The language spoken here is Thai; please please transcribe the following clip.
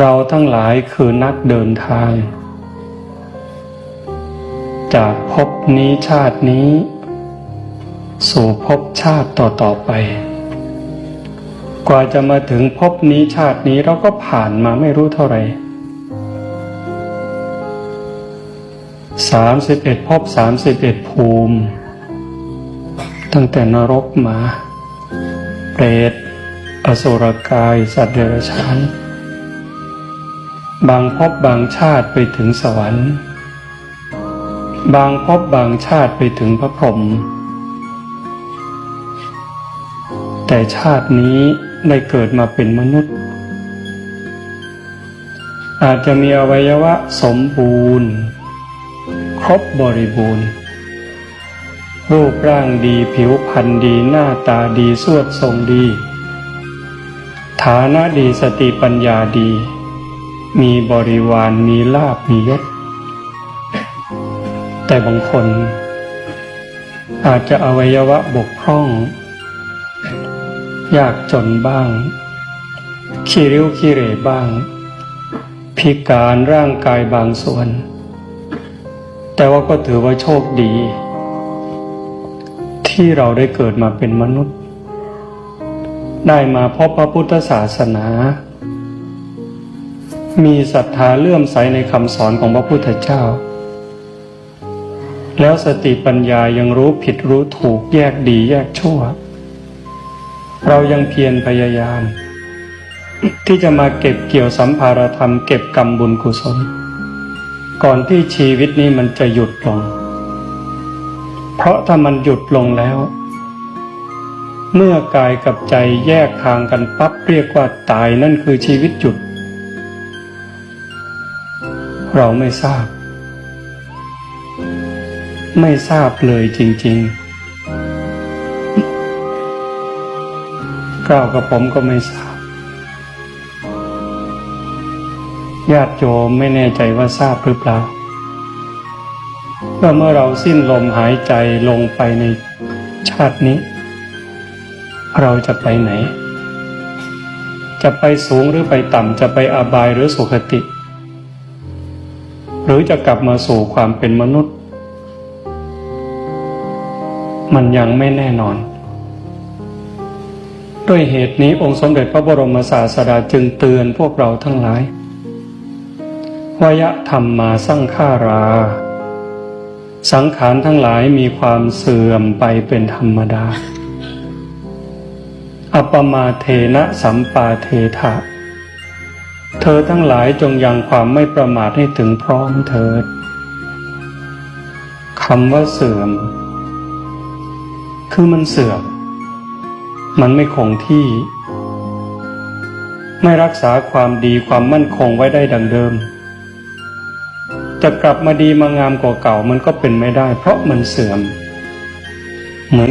เราทั้งหลายคือนักเดินทาง จากภพนี้ชาตินี้ สู่ภพชาติต่อๆไป กว่าจะมาถึงภพนี้ชาตินี้เราก็ผ่านมาไม่รู้เท่าไหร่สามสิบเอ็ดภพสามสิบเอ็ดภูมิ ตั้งแต่นรกมา เปรต อสุรกาย สัตว์เดรัจฉาน บางพบบางชาติไปถึงสวรรค์ บางภพบางชาติไปถึงพระพรหมแต่ชาตินี้ได้เกิดมาเป็นมนุษย์ อาจจะมีอวัยวะสมบูรณ์ ครบบริบูรณ์ รูปร่างดีผิวพรรณดีหน้าตาดีสวดทรงดี ฐานะดีสติปัญญาดี มีบริวารมีลาบมียศ แต่บางคน อาจจะอวัยวะบกพร่อง ยากจนบ้างขี้ริ้วขี้เหร่บ้าง พิการร่างกายบางส่วน แต่ว่าก็ถือว่าโชคดี ที่เราได้เกิดมาเป็นมนุษย์ ได้มาพบพระพุทธศาสนา มีศรัทธาเลื่อมใสในคำสอนของพระพุทธเจ้า แล้วสติปัญญายังรู้ผิดรู้ถูกแยกดีแยกชั่ว เรายังเพียรพยายาม ที่จะมาเก็บเกี่ยวสัมภารธรรมเก็บกรรมบุญกุศล ก่อนที่ชีวิตนี้มันจะหยุดลง เพราะถ้ามันหยุดลงแล้วเมื่อกายกับใจแยกทางกันปั๊บเรียกว่าตายนั่นคือชีวิตหยุด เราไม่ทราบ ไม่ทราบเลยจริง ๆกล่าวกับผมก็ไม่ทราบ ญาติโยมไม่แน่ใจว่าทราบหรือเปล่าว่าเมื่อเราสิ้นลมหายใจลงไปในชาตินี้ เราจะไปไหน จะไปสูงหรือไปต่ำ จะไปอบายหรือสุคติ รือจะกลับมาสู่ความเป็นมนุษย์ มันยังไม่แน่นอน ด้วยเหตุนี้องค์สมเด็จพระบรมศาสดาจึงเตือนพวกเราทั้งหลายวยธรรมมาสร้างฆารา สังขารทั้งหลายมีความเสื่อมไปเป็นธรรมดา อัปมาเทนะสัมปาเทถะ เธอทั้งหลายจงยังความไม่ประมาทให้ถึงพร้อมเถิดคำว่าเสื่อม คือมันเสื่อม มันไม่คงที่ ไม่รักษาความดีความมั่นคงไว้ได้ดังเดิม จะกลับมาดีมางามกว่าเก่ามันก็เป็นไม่ได้ เพราะมันเสื่อม